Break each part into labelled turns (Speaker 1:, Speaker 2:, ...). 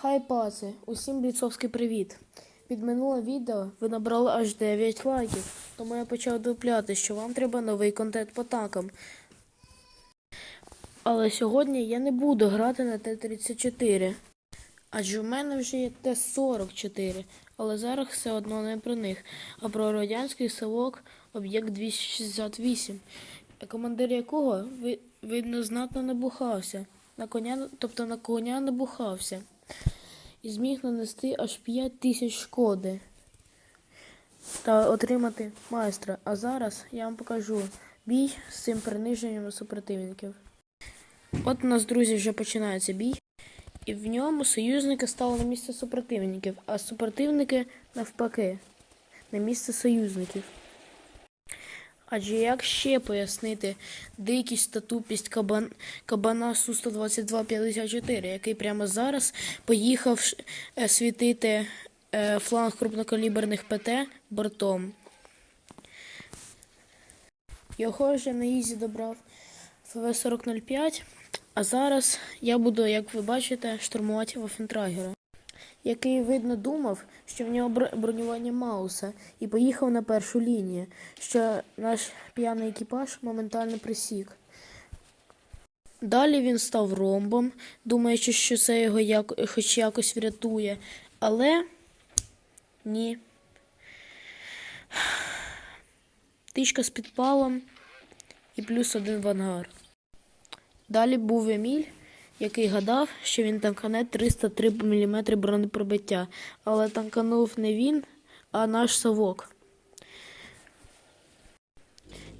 Speaker 1: Хай паси, усім бійцовський привіт. Під минуле відео ви набрали аж 9 лайків, тому я почав дупляти, що вам треба новий контент по танкам. Але сьогодні я не буду грати на Т-34, адже в мене вже є Т-44, але зараз все одно не про них, а про радянський селок об'єкт 268, командир якого ви, видно знатно набухався, на коня, тобто на коня набухався і зміг нанести аж 5 тисяч шкоди та отримати майстра. А зараз я вам покажу бій з цим приниженням супротивників. От у нас, друзі, вже починається бій, і в ньому союзники стали на місце супротивників, а супротивники навпаки на місце союзників. Адже як ще пояснити дикість та тупість кабан, кабана Су-122-54, який прямо зараз поїхав е, світити е, фланг крупнокаліберних ПТ бортом. Його вже на Ізі добрав ФВ-4005, а зараз я буду, як ви бачите, штурмувати Вафентрагера, який, видно, думав, що в нього бронювання Мауса, і поїхав на першу лінію, що наш п'яний екіпаж моментально присік. Далі він став ромбом, думаючи, що це його як... хоч якось врятує, але ні. Тичка з підпалом і плюс один в ангар. Далі був Еміль, який гадав, що він танкане 303 мм бронепробиття, але танканув не він, а наш совок.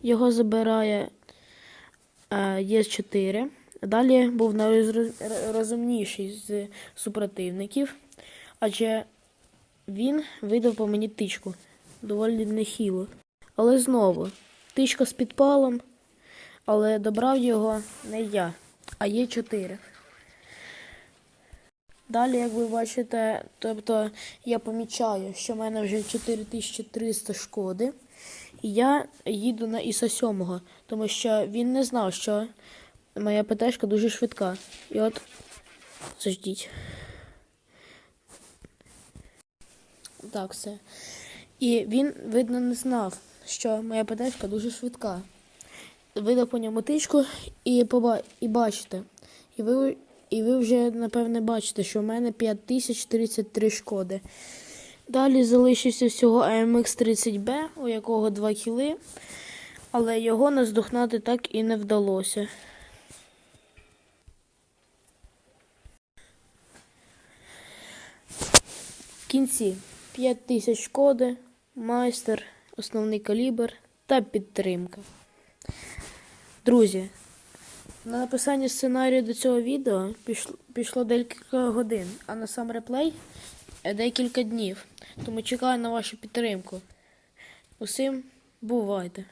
Speaker 1: Його забирає е, Є4. Далі був найрозумніший з супротивників, адже він видав по мені тичку доволі нехило. Але знову, тичка з підпалом, але добрав його не я, а є 4. Далі, як ви бачите, тобто я помічаю, що в мене вже 4300 шкоди, і я їду на Іса 7, тому що він не знав, що моя ПТшка дуже швидка. І от заждіть. Так, все. І він, видно, не знав, що моя ПТшка дуже швидка. Видав по ньому тичку і, поба... і бачите. І ви, і ви вже, напевне, бачите, що в мене 5033 шкоди. Далі залишився всього AMX 30B, у якого 2 кіли, але його наздогнати так і не вдалося. В кінці 5000 шкоди, майстер, основний калібр та підтримка. Друзі, на написання сценарію до цього відео пішло, пішло декілька годин, а на сам реплей е, декілька днів. Тому чекаю на вашу підтримку. Усім бувайте!